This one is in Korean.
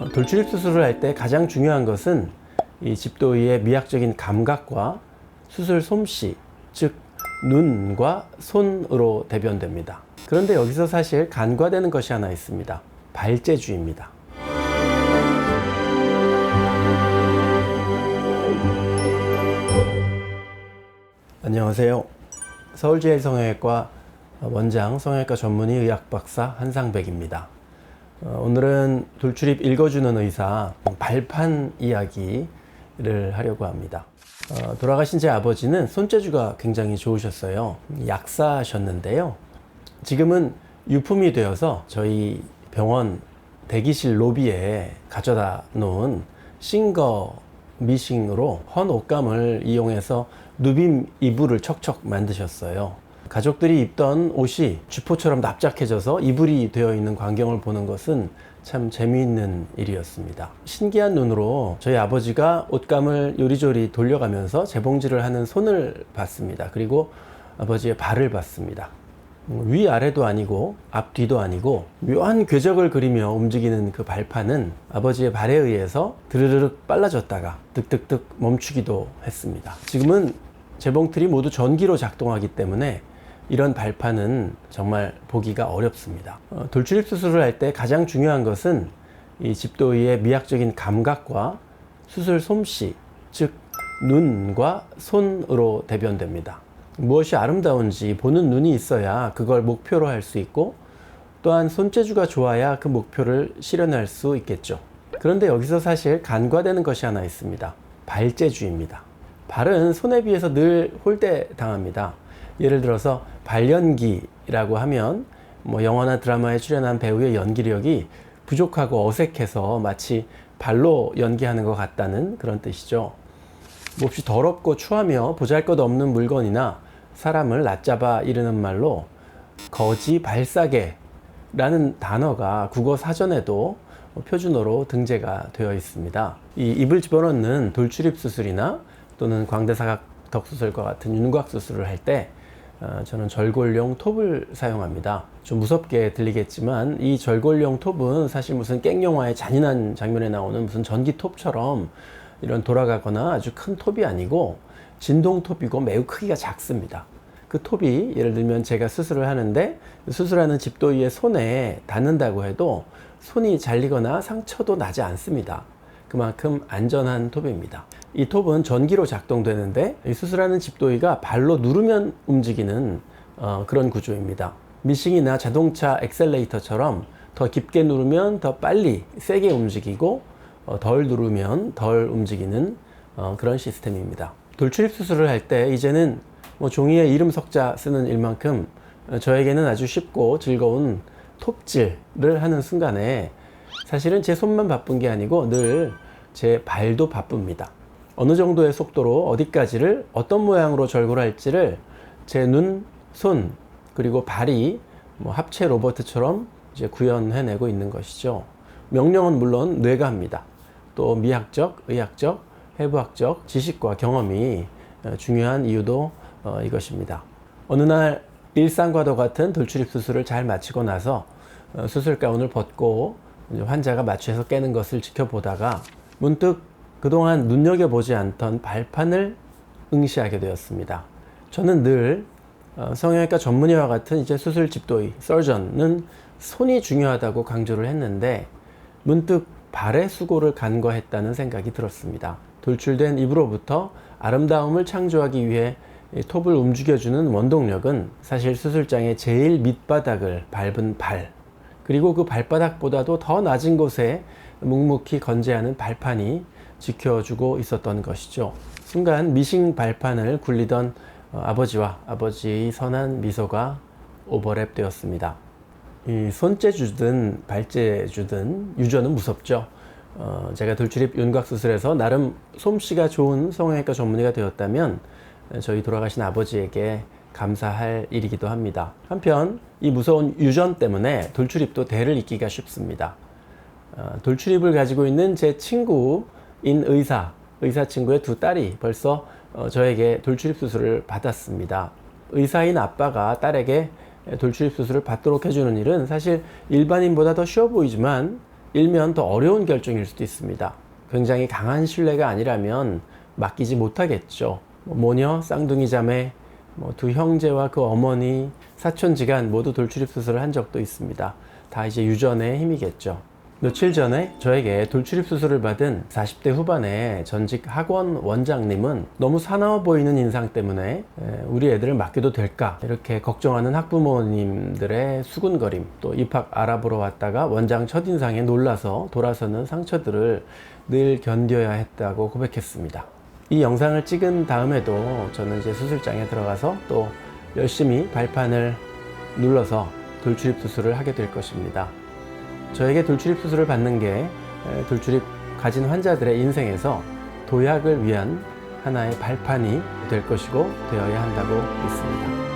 어, 돌출입 수술을 할 때 가장 중요한 것은 이 집도의의 미학적인 감각과 수술 솜씨, 즉 눈과 손으로 대변됩니다. 그런데 여기서 사실 간과되는 것이 하나 있습니다. 발제주의입니다. 안녕하세요. 서울제일성형외과 원장 성형외과 전문의 의학 박사 한상백입니다. 어, 오늘은 돌출입 읽어주는 의사 발판 이야기를 하려고 합니다. 어, 돌아가신 제 아버지는 손재주가 굉장히 좋으셨어요. 약사셨는데요. 지금은 유품이 되어서 저희 병원 대기실 로비에 가져다 놓은 싱거 미싱으로 헌 옷감을 이용해서 누빔 이불을 척척 만드셨어요. 가족들이 입던 옷이 주포처럼 납작해져서 이불이 되어 있는 광경을 보는 것은 참 재미있는 일이었습니다. 신기한 눈으로 저희 아버지가 옷감을 요리조리 돌려가면서 재봉질을 하는 손을 봤습니다. 그리고 아버지의 발을 봤습니다. 위아래도 아니고 앞뒤도 아니고 묘한 궤적을 그리며 움직이는 그 발판은 아버지의 발에 의해서 드르륵 빨라졌다가 득득득 멈추기도 했습니다. 지금은 재봉틀이 모두 전기로 작동하기 때문에 이런 발판은 정말 보기가 어렵습니다. 어, 돌출입 수술을 할 때 가장 중요한 것은 이 집도의의 미학적인 감각과 수술 솜씨, 즉 눈과 손으로 대변됩니다. 무엇이 아름다운지 보는 눈이 있어야 그걸 목표로 할 수 있고 또한 손재주가 좋아야 그 목표를 실현할 수 있겠죠. 그런데 여기서 사실 간과되는 것이 하나 있습니다. 발재주입니다. 발은 손에 비해서 늘 홀대 당합니다. 예를 들어서 발연기라고 하면 뭐 영화나 드라마에 출연한 배우의 연기력이 부족하고 어색해서 마치 발로 연기하는 것 같다는 그런 뜻이죠. 몹시 더럽고 추하며 보잘것 없는 물건이나 사람을 낮잡아 이르는 말로 거지 발사계라는 단어가 국어 사전에도 표준어로 등재가 되어 있습니다. 이 입을 집어넣는 돌출입 수술이나 또는 광대사각턱 수술과 같은 윤곽 수술을 할때 어, 저는 절골용 톱을 사용합니다. 좀 무섭게 들리겠지만 이 절골용 톱은 사실 무슨 깽 영화의 잔인한 장면에 나오는 무슨 전기 톱처럼 이런 돌아가거나 아주 큰 톱이 아니고 진동 톱이고 매우 크기가 작습니다. 그 톱이 예를 들면 제가 수술을 하는데 수술하는 집도의의 손에 닿는다고 해도 손이 잘리거나 상처도 나지 않습니다. 그만큼 안전한 톱입니다. 이 톱은 전기로 작동되는데 수술하는 집도의가 발로 누르면 움직이는 어, 그런 구조입니다. 미싱이나 자동차 엑셀레이터처럼 더 깊게 누르면 더 빨리 세게 움직이고 어, 덜 누르면 덜 움직이는 어, 그런 시스템입니다. 돌출입 수술을 할 때 이제는 뭐 종이에 이름 석자 쓰는 일만큼 어, 저에게는 아주 쉽고 즐거운 톱질을 하는 순간에 사실은 제 손만 바쁜 게 아니고 늘 제 발도 바쁩니다. 어느 정도의 속도로 어디까지를 어떤 모양으로 절골할지를 제 눈, 손, 그리고 발이 뭐 합체 로버트처럼 이제 구현해내고 있는 것이죠. 명령은 물론 뇌가 합니다. 또 미학적, 의학적, 해부학적 지식과 경험이 어, 중요한 이유도 어, 이것입니다. 어느 날 일상과도 같은 돌출입 수술을 잘 마치고 나서 어, 수술 가운을 벗고 환자가 마취해서 깨는 것을 지켜보다가 문득 그동안 눈여겨보지 않던 발판을 응시하게 되었습니다. 저는 늘 어, 성형외과 전문의와 같은 이제 수술 집도의 서전은 손이 중요하다고 강조를 했는데 문득 발의 수고를 간과했다는 생각이 들었습니다. 돌출된 입으로부터 아름다움을 창조하기 위해 톱을 움직여주는 원동력은 사실 수술장의 제일 밑바닥을 밟은 발 그리고 그 발바닥보다도 더 낮은 곳에 묵묵히 건재하는 발판이 지켜주고 있었던 것이죠. 순간 미싱 발판을 굴리던 어, 아버지와 아버지의 선한 미소가 오버랩 되었습니다. 이 손재주든 발재주든 유전은 무섭죠. 어, 제가 돌출입 윤곽 수술에서 나름 솜씨가 좋은 성형외과 전문의가 되었다면 저희 돌아가신 아버지에게 감사할 일이기도 합니다. 한편 이 무서운 유전 때문에 돌출입도 대를 잇기가 쉽습니다. 어, 돌출입을 가지고 있는 제 친구 인 의사, 의사 친구의 두 딸이 벌써 어, 저에게 돌출입 수술을 받았습니다. 의사인 아빠가 딸에게 돌출입 수술을 받도록 해주는 일은 사실 일반인보다 더 쉬워 보이지만 일면 더 어려운 결정일 수도 있습니다. 굉장히 강한 신뢰가 아니라면 맡기지 못하겠죠. 뭐 모녀, 쌍둥이 자매, 뭐두 형제와 그 어머니, 사촌 지간 모두 돌출입 수술을 한 적도 있습니다. 다 이제 유전의 힘이겠죠. 며칠 전에 저에게 돌출입 수술을 받은 40대 후반의 전직 학원 원장님은 너무 사나워 보이는 인상 때문에 에, 우리 애들을 맡겨도 될까 이렇게 걱정하는 학부모님들의 수군거림 또 입학 알아보러 왔다가 원장 첫인상에 놀라서 돌아서는 상처들을 늘 견뎌야 했다고 고백했습니다. 이 영상을 찍은 다음에도 저는 이제 수술장에 들어가서 또 열심히 발판을 눌러서 돌출입 수술을 하게 될 것입니다. 저에게 돌출입 수술을 받는 게 돌출입 가진 환자들의 인생에서 도약을 위한 하나의 발판이 될 것이고 되어야 한다고 믿습니다.